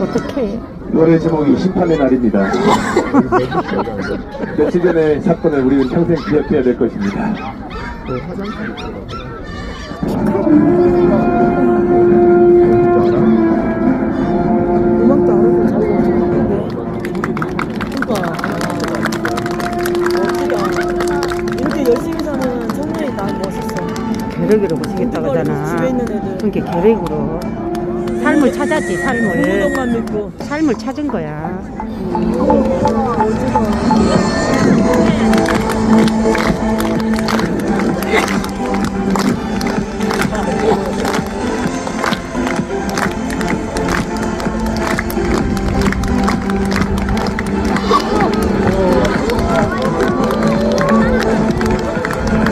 어떻게? 노래 제목이 심판의 날입니다. 며칠 전의 사건을 우리는 평생 기억해야 될 것입니다. 음악도 알아서 잘 부르는데. 그러니까 멋지다. 이렇게 열심히 사는 청년이 난 멋있어. 계획으로 모시겠다고 집에 하잖아. 있는 애들. 그러니까 계획으로. 삶을 찾았지, 삶을. 부모님만 믿고. 삶을 찾은 거야.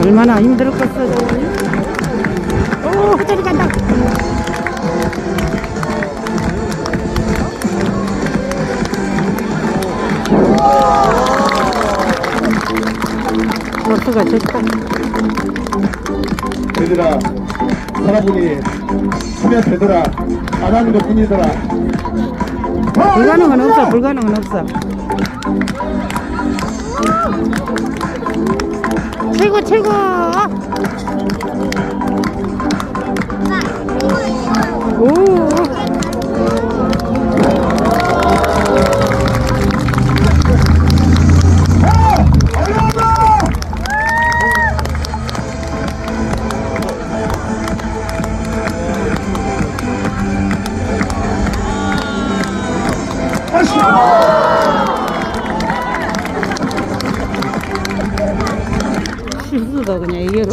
얼마나 힘들었겠어. 오, 저리 간다. 버스가 좋다. 얘들아, 살아보니 하면 되더라. 안 하는 것 뿐이더라. 불가능은 없어, 불가능은 없어. 최고, 최고! 오! 실수다, 그냥 이게로.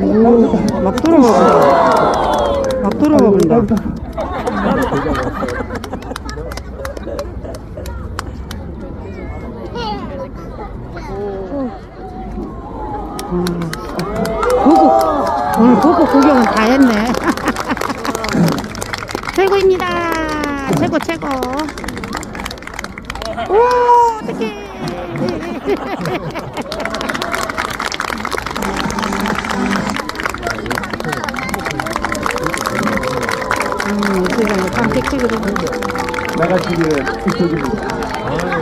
오, 막 돌아가 본다. 막 돌아가 본다. 보고, 오늘 보고 구경은 다 했네. 최고입니다. 최고, 최고. 오, 어떡해. 음, 세상에 깜짝이야. 나가시기를 이쪽입니다.